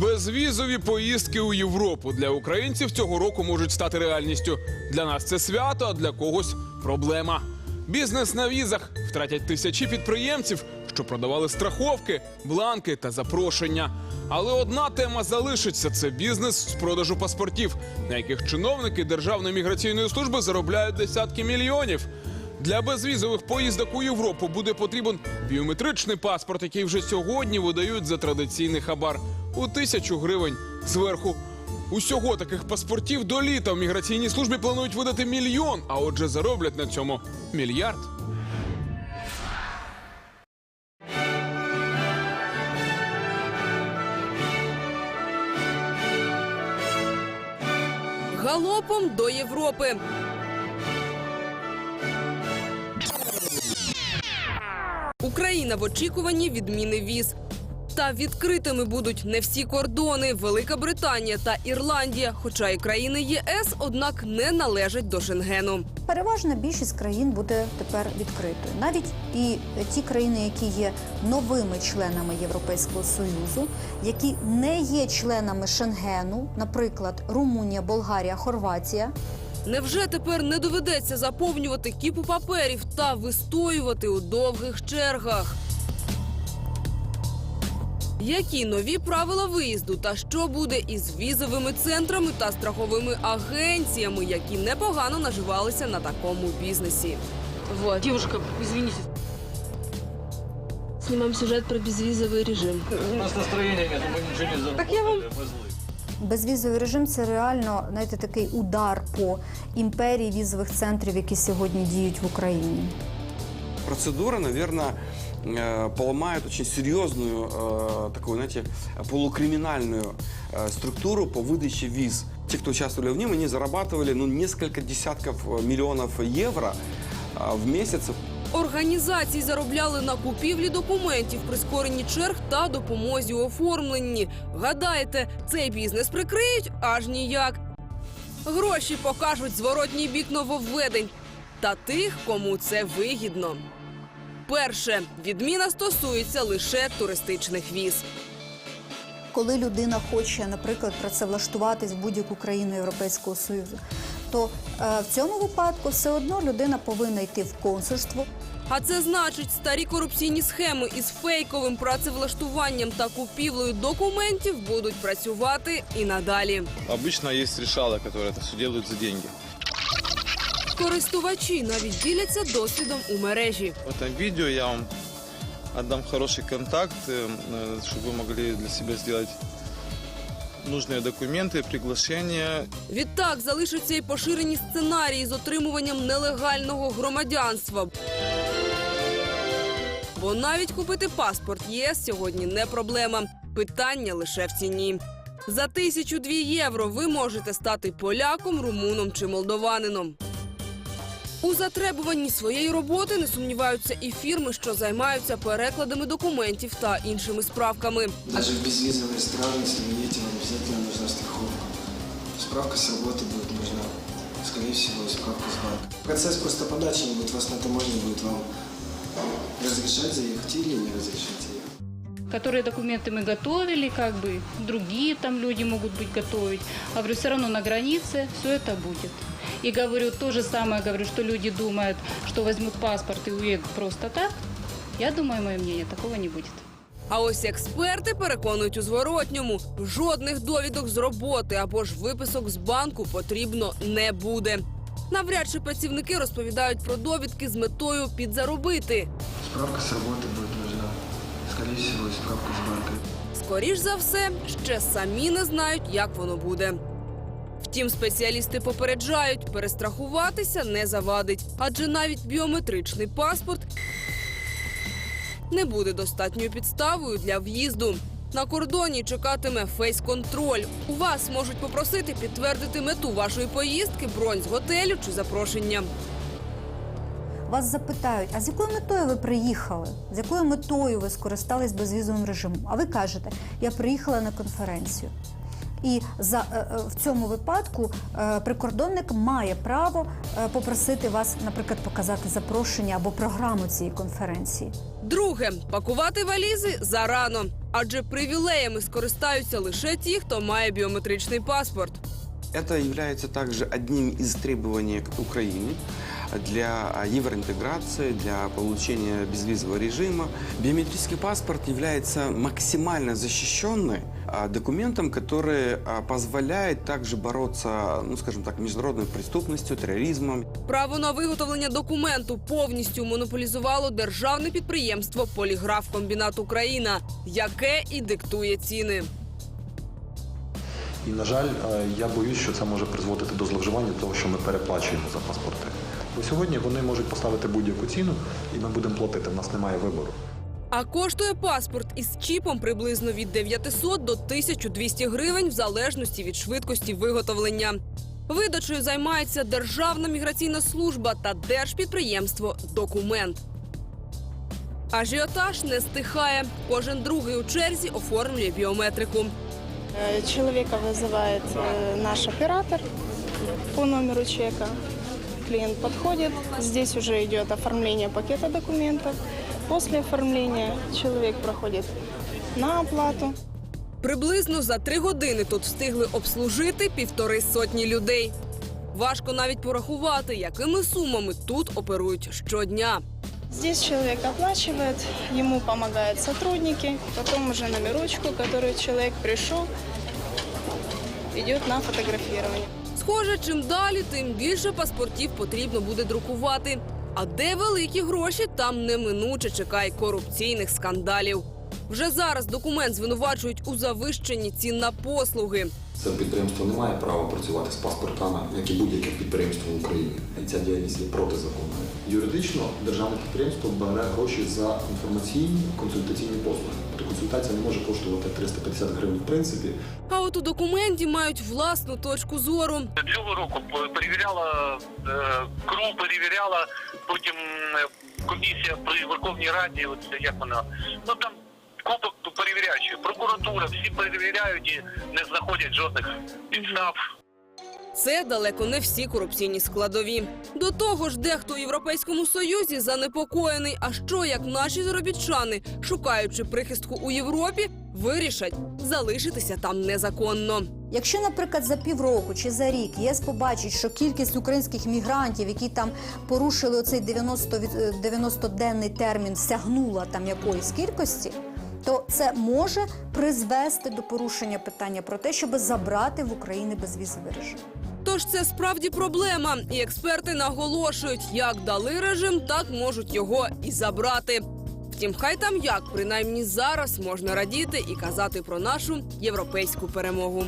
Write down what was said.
Безвізові поїздки у Європу для українців цього року можуть стати реальністю. Для нас це свято, а для когось проблема. Бізнес на візах втратять тисячі підприємців, що продавали страховки, бланки та запрошення. Але одна тема залишиться: це бізнес з продажу паспортів, на яких чиновники Державної міграційної служби заробляють десятки мільйонів. Для безвізових поїздок у Європу буде потрібен біометричний паспорт, який вже сьогодні видають за традиційний хабар у тисячу гривень зверху. Усього таких паспортів до літа в міграційній службі планують видати мільйон, а отже, зароблять на цьому мільярд. Галопом до Європи. Україна в очікуванні відміни віз. Та відкритими будуть не всі кордони. Велика Британія та Ірландія, хоча і країни ЄС, однак не належать до Шенгену. Переважна більшість країн буде тепер відкритою. Навіть і ті країни, які є новими членами Європейського союзу, які не є членами Шенгену, наприклад, Румунія, Болгарія, Хорватія, Невже тепер не доведеться заповнювати кіпу паперів та вистоювати у довгих чергах? Які нові правила виїзду та що буде із візовими центрами та страховими агенціями, які непогано наживалися на такому бізнесі? Вот. Девушка, извините. Снимаем сюжет про безвизовый режим. У нас настроения нет, мы ничего не заработали, Так я вам- мы злые. безвізовий режим це реально знаєте, такий удар по імперії візових центрів, які сьогодні діють в Україні. Процедура, наверное, э, поломает очень серьезную, э, такую, знаете, полукриминальную э, структуру по выдаче виз. Те, кто участвовали в нем, они зарабатывали ну, несколько десятков э, миллионов евро э, в месяц. Організації заробляли на купівлі документів, прискоренні черг та допомозі у оформленні. Гадаєте, цей бізнес прикриють аж ніяк. Гроші покажуть зворотній бік нововведень та тих, кому це вигідно. Перше відміна стосується лише туристичних віз. коли людина хоче, наприклад, працевлаштуватись в будь-яку країну Європейського Союзу, то е, в цьому випадку все одно людина повинна йти в консульство. А це значить, старі корупційні схеми із фейковим працевлаштуванням та купівлею документів будуть працювати і надалі. Обычно есть решала, которые это все делают за деньги. Користувачі навіть діляться досвідом у мережі. В этом видео я вам отдам хороший контакт, э, э, чтобы вы могли для себя сделать нужные документи, приглашення. Відтак залишаться й поширені сценарії з отримуванням нелегального громадянства. Бо навіть купити паспорт ЄС сьогодні не проблема. Питання лише в ціні. За тисячу дві євро ви можете стати поляком, румуном чи молдованином. У затребуванні своєї роботи не сумніваються і фірми, що займаються перекладами документів та іншими справками. Даже в безвизовые страны, если вы едете, вам обязательно нужна страховка. Справка с работы будет нужна, скорее всего, и справка с банка. Процесс просто подачи не будет, вас на таможне будет вам разрешать заехать или не разрешать заехать. Которые документы мы готовили, как бы другие там люди могут быть готовить. А говорю, все равно на границе все это будет. И говорю, то же самое, говорю, что люди думают, что возьмут паспорт и уедут просто так. Я думаю, мое мнение, такого не будет. А ось експерти переконують у зворотньому: жодних довідок з роботи або ж виписок з банку потрібно не буде. Навряд чи працівники розповідають про довідки з метою підзаробити. Справка с работы будет нужна, скорее всего, и справка с банка. Скоріш за все, ще самі не знають, як воно буде. Втім, спеціалісти попереджають, перестрахуватися не завадить, адже навіть біометричний паспорт не буде достатньою підставою для в'їзду. На кордоні чекатиме фейс-контроль. У вас можуть попросити підтвердити мету вашої поїздки, бронь з готелю чи запрошення. Вас запитають, а з якою метою ви приїхали? З якою метою ви скористались безвізовим режимом? А ви кажете, я приїхала на конференцію. І за, е, е, в цьому випадку е, прикордонник має право попросити вас, наприклад, показати запрошення або програму цієї конференції. Друге пакувати валізи зарано. Адже привілеями скористаються лише ті, хто має біометричний паспорт. Это является также одним из требований к Украине для евроинтеграции, для получения безвизового режима. Биометрический паспорт является максимально защищенным документом, который позволяет также бороться, ну, скажем так, международной преступностью, терроризмом. Право на виготовлення документу повністю монополізувало державне підприємство Поліграфкомбінат Україна, яке і диктує ціни. І, на жаль, е, я боюсь, що це може призводити до зловживання того, що ми переплачуємо за паспорти. Бо сьогодні вони можуть поставити будь-яку ціну, і ми будемо платити. У нас немає вибору. А коштує паспорт із чіпом приблизно від 900 до 1200 гривень в залежності від швидкості виготовлення. Видачею займається Державна міграційна служба та держпідприємство Документ. Ажіотаж не стихає. Кожен другий у черзі оформлює біометрику. Э, Человека вызывает э, наш оператор по номеру чека. Клиент подходит, здесь уже идет оформление пакета документов. После оформления человек проходит на оплату. Приблизно за три години тут встигли обслужити півтори сотні людей. Важко навіть порахувати, якими сумами тут оперують щодня. Здесь человек оплачивает, ему помогают сотрудники, потом уже номерочку, который человек пришел, идет на фотографирование. Схоже, чим далі, тим більше паспортів потрібно буде друкувати. А де великі гроші, там неминуче чекає корупційних скандалів. Вже зараз документ звинувачують у завищенні цін на послуги. Це підприємство не має права працювати з паспортами, як і будь-яке підприємство в Україні. І ця діяльність є протизаконною. Юридично державне підприємство бере гроші за інформаційні консультаційні послуги. Тобто консультація не може коштувати 350 гривень в принципі. А от у документі мають власну точку зору. Цього року перевіряла е, КРУ, перевіряла, потім е, комісія при Верховній Раді, от як вона, ну там купа перевіряючих, прокуратура, всі перевіряють і не знаходять жодних підстав. Це далеко не всі корупційні складові. До того ж, дехто у Європейському Союзі занепокоєний. А що як наші заробітчани, шукаючи прихистку у Європі, вирішать залишитися там незаконно. Якщо, наприклад, за півроку чи за рік ЄС побачить, що кількість українських мігрантів, які там порушили оцей 90 від- е, 90-денний термін, сягнула там якоїсь кількості, то це може призвести до порушення питання про те, щоб забрати в Україні безвізовий режим. Тож це справді проблема, і експерти наголошують, як дали режим, так можуть його і забрати. Втім, хай там як, принаймні зараз можна радіти і казати про нашу європейську перемогу.